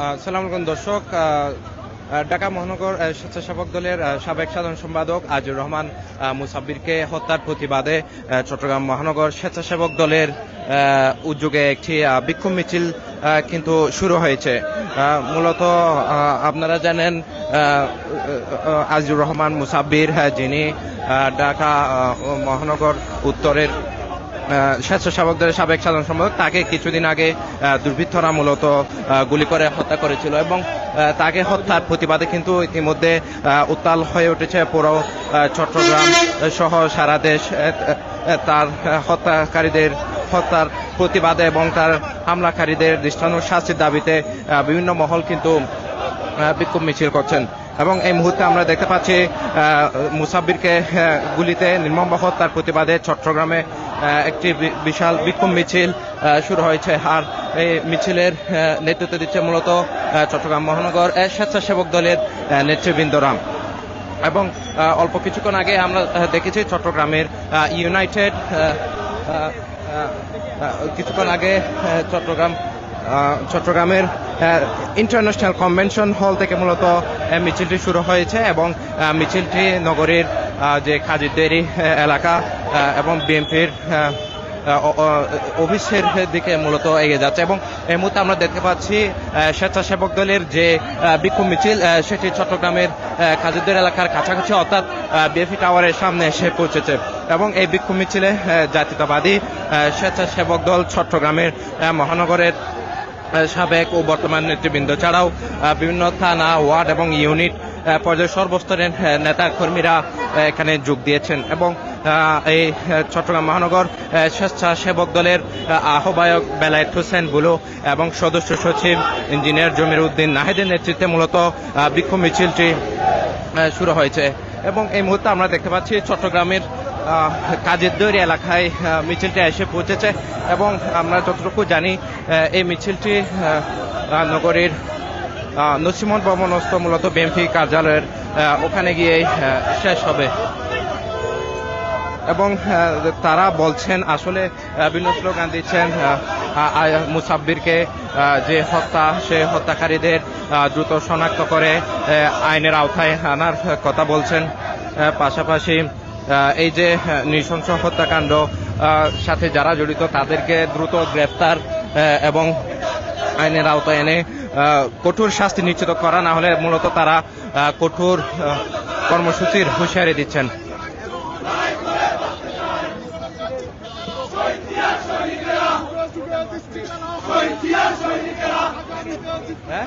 আসসালামু আলাইকুম দর্শক। ঢাকা মহানগর স্বেচ্ছাসেবক দলের সাবেক সাধারণ সম্পাদক আজিউর রহমান মুসাব্বিরকে হত্যার প্রতিবাদে চট্টগ্রাম মহানগর স্বেচ্ছাসেবক দলের উদ্যোগে একটি বিক্ষোভ মিছিল কিন্তু শুরু হয়েছে। মূলত আপনারা জানেন আহ, রহমান মুসাব্বির হ্যাঁ, যিনি ঢাকা মহানগর উত্তরের স্বেচ্ছাসেবক দলের সাবেক সাধারণ সম্পাদক তাকে কিছুদিন আগে দুর্বৃত্তরা মূলত গুলি করে হত্যা করেছিল এবং তাকে হত্যার প্রতিবাদে কিন্তু ইতিমধ্যে উত্তাল হয়ে উঠেছে পুরো চট্টগ্রাম সহ সারা দেশ তার হত্যাকারীদের হত্যার প্রতিবাদে এবং তার হামলাকারীদের দৃষ্টান্ত শাস্তির দাবিতে বিভিন্ন মহল কিন্তু বিক্ষোভ মিছিল করছেন। এবং এই মুহূর্তে আমরা দেখতে পাচ্ছি মুসাব্বিরকে গুলিতে নির্মম তার প্রতিবাদে চট্টগ্রামে একটি বিশাল বিক্ষোভ মিছিল শুরু হয়েছে। আর এই মিছিলের নেতৃত্ব দিচ্ছে মূলত চট্টগ্রাম মহানগর স্বেচ্ছাসেবক দলের আহ, নেতৃবৃন্দরা এবং অল্প কিছুক্ষণ আগে আমরা দেখেছি চট্টগ্রামের ইউনাইটেড কিছুক্ষণ আগে চট্টগ্রাম চট্টগ্রামের ইন্টারন্যাশনাল কনভেনশন হল থেকে মূলত মিছিলটি শুরু হয়েছে এবং মিছিলটি নগরীর যে কাজিদেরি এলাকা এবং বিএনপির অফিসের দিকে মূলত এগিয়ে যাচ্ছে এবং এই মুহূর্তে আমরা দেখতে পাচ্ছি স্বেচ্ছাসেবক দলের যে বিক্ষোভ মিছিল সেটি চট্টগ্রামের খাজিদের এলাকার কাছাকাছি অর্থাৎ বিএফি টাওয়ারের সামনে এসে পৌঁছেছে এবং এই বিক্ষোভ মিছিলে জাতীয়তাবাদী স্বেচ্ছাসেবক দল চট্টগ্রামের মহানগরের সাবেক ও বর্তমান নেতৃবৃন্দ ছাড়াও বিভিন্ন থানা, ওয়ার্ড এবং ইউনিট পর্যায়ে সর্বস্তরের নেতা কর্মীরা এখানে যোগ দিয়েছেন এবং এই চট্টগ্রাম মহানগর স্বেচ্ছাসেবক দলের আহ্বায়ক বেলায়েত হোসেন বুলু এবং সদস্য সচিব ইঞ্জিনিয়ার জমির উদ্দিন নাহিদের নেতৃত্বে মূলত বিক্ষোভ মিছিলটি শুরু হয়েছে। এবং এই মুহূর্তে আমরা দেখতে পাচ্ছি চট্টগ্রামের কাজের দৈরি এলাকায় মিছিলটি এসে পৌঁছেছে এবং আমরা যতটুকু জানি এই মিছিলটি নগরীর নসিমন ভবনস্থ মূলত বিএনপি কার্যালয়ের ওখানে গিয়ে শেষ হবে। এবং তারা বলছেন, আসলে বিভিন্ন স্লোগান দিচ্ছেন মুসাব্বিরকে যে হত্যা, সে হত্যাকারীদের দ্রুত শনাক্ত করে আইনের আওতায় আনার কথা বলছেন। পাশাপাশি এই যে নৃশংস হত্যাকাণ্ড সাথে যারা জড়িত, তাদেরকে দ্রুত গ্রেফতার এবং আইনের আওতায় এনে কঠোর শাস্তি নিশ্চিত করা, না হলে মূলত তারা কঠোর কর্মসূচির হুঁশিয়ারি দিচ্ছেন। হ্যাঁ?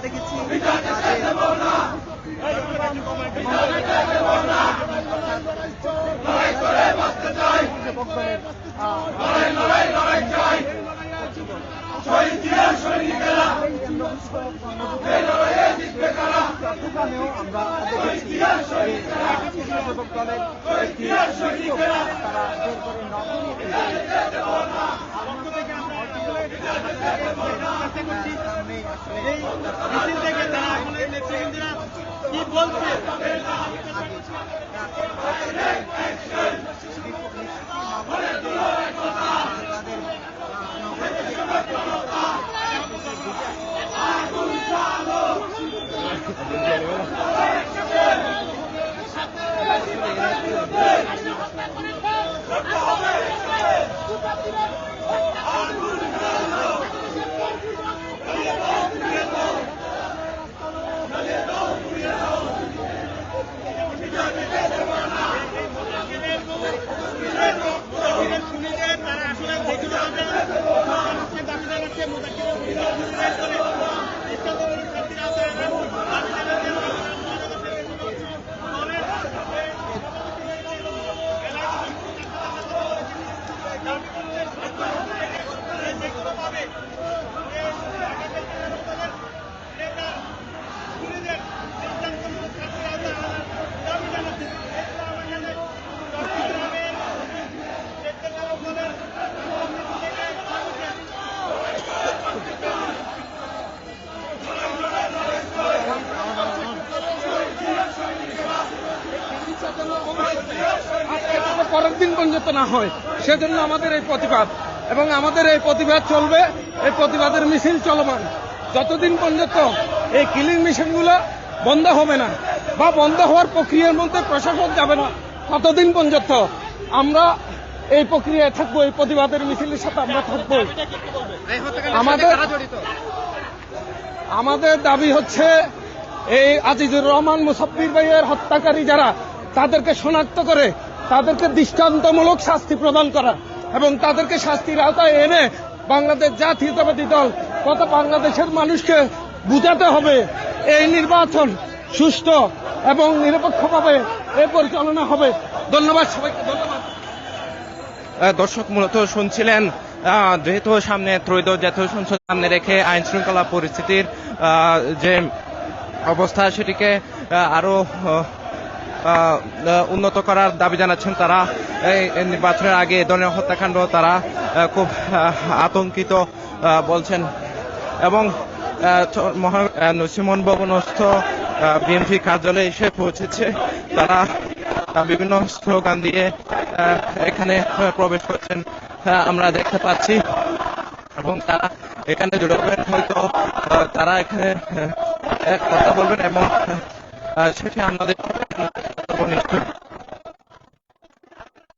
আমরা দেখেছি। তারা করে নকল মিছিল থেকে তারা এই নেতৃবৃন্দরা কি বলছে শুনেছে মোদাকিরের অভিযোগ করে যাতে না হয়, সেজন্য আমাদের এই প্রতিবাদ। এবং আমাদের এই প্রতিবাদ চলবে, এই প্রতিবাদের মিছিল চলমান। যতদিন পর্যন্ত এই কিলিং মেশিনগুলো বন্ধ হবে না বা বন্ধ হওয়ার প্রক্রিয়ার মধ্যে প্রশাসন যাবে না, ততদিন পর্যন্ত আমরা এই প্রক্রিয়ায় থাকব, এই প্রতিবাদের মিছিলের সাথে আমরা থাকব। আমাদের আমাদের দাবি হচ্ছে, এই আজিজুর রহমান মুসাফির ভাইয়ের হত্যাকারী যারা, তাদেরকে শনাক্ত করে তাদেরকে দৃষ্টান্তমূলক শাস্তি প্রদান করা এবং তাদেরকে শাস্তির আওতায় এনে বাংলাদেশ জাতীয়তাবাদী দল তথা বাংলাদেশের মানুষকে বুঝাতে হবে। এই নির্বাচন সুষ্ঠু এবং নিরপেক্ষভাবে এ পরিচালনা হবে। ধন্যবাদ সবাইকে, ধন্যবাদ। দর্শক মূলত শুনছিলেন যেহেতু সামনে ত্রয়োদশ জাতীয় সংসদ সামনে রেখে আইন শৃঙ্খলা পরিস্থিতির যে অবস্থা সেটিকে আরও উন্নত করার দাবি জানাচ্ছেন তারা। নির্বাচনের আগে এ হত্যাকাণ্ড তারা খুব আতঙ্কিত বলছেন। এবং নসিমন ভবনস্থ বিএনপি কার্যালয়ে এসে পৌঁছেছে। তারা বিভিন্ন স্লোগান দিয়ে এখানে প্রবেশ করছেন। আমরা দেখতে পাচ্ছি। এবং তারা এখানে জুড়ে হবেন, হয়তো তারা এখানে কথা বলবেন এবং সেটি আমাদের con esto.